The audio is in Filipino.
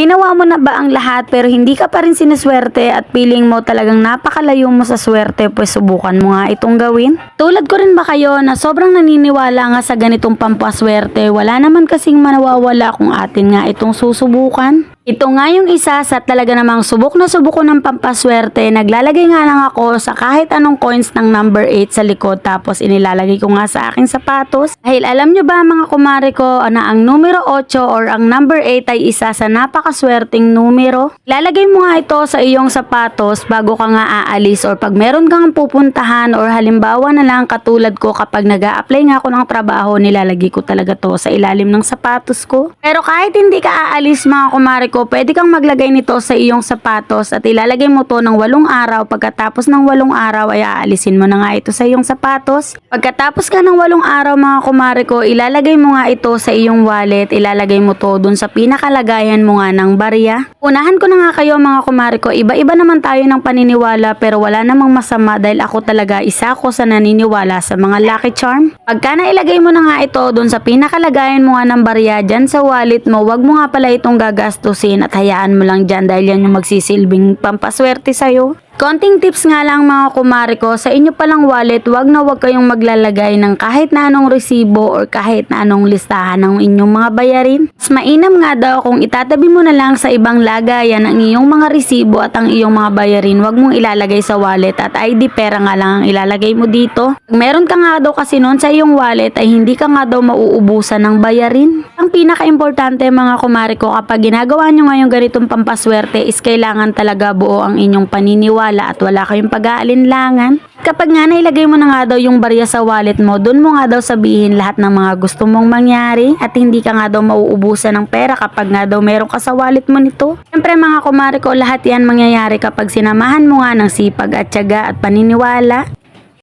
Ginawa mo na ba ang lahat pero hindi ka pa rin sinaswerte at feeling mo talagang napakalayo mo sa swerte pues subukan mo nga itong gawin? Tulad ko rin ba kayo na sobrang naniniwala nga sa ganitong pampaswerte wala naman kasing manawawala kung atin nga itong susubukan? Ito nga yung isa sa talaga namang subok na subok ko ng pampaswerte. Naglalagay nga lang ako sa kahit anong coins ng number 8 sa likod tapos inilalagay ko nga sa aking sapatos. Dahil alam nyo ba mga kumare ko na ang numero 8 or ang number 8 ay isa sa napakaswerteng numero? Lalagay mo nga ito sa iyong sapatos bago ka nga aalis or pag meron kang pupuntahan or halimbawa na lang katulad ko kapag nag apply nga ako ng trabaho nilalagay ko talaga to sa ilalim ng sapatos ko. Pero kahit hindi ka aalis mga kumare ko, pwede kang maglagay nito sa iyong sapatos at ilalagay mo to ng walong araw. Pagkatapos ng walong araw ay aalisin mo na nga ito sa iyong sapatos. Pagkatapos ka ng walong araw mga kumare ko, ilalagay mo nga ito sa iyong wallet. Ilalagay mo to dun sa pinakalagayan mo nga ng barya. Unahan ko na nga kayo mga kumare ko, iba-iba naman tayo ng paniniwala pero wala namang masama dahil ako talaga isa ko sa naniniwala sa mga lucky charm. Pagka nailagay mo na nga ito dun sa pinakalagayan mo nga ng barya dyan sa wallet mo, wag mo nga pala itong gagastusin at hayaan mo lang dyan dahil yan yung magsisilbing pampaswerte sa'yo. Konting tips nga lang mga kumare ko, sa inyo palang wallet, wag na wag kayong maglalagay ng kahit na anong resibo or kahit na anong listahan ng inyong mga bayarin. Mainam nga daw kung itatabi mo na lang sa ibang lagayan ang iyong mga resibo at ang iyong mga bayarin, wag mong ilalagay sa wallet at ID pera nga lang ang ilalagay mo dito. Meron ka nga daw kasi noon sa iyong wallet ay hindi ka nga daw mauubusan ng bayarin. Ang pinaka-importante mga kumare ko kapag ginagawa nyo ngayong ganitong pampaswerte is kailangan talaga buo ang inyong paniniwala at wala kayong pag-aalinlangan. Kapag nga nailagay mo na nga daw yung barya sa wallet mo, dun mo nga daw sabihin lahat ng mga gusto mong mangyari at hindi ka nga daw mauubusan ng pera kapag nga daw meron ka sa wallet mo nito. Siyempre mga kumare ko, lahat yan mangyayari kapag sinamahan mo nga ng sipag at tiyaga at paniniwala.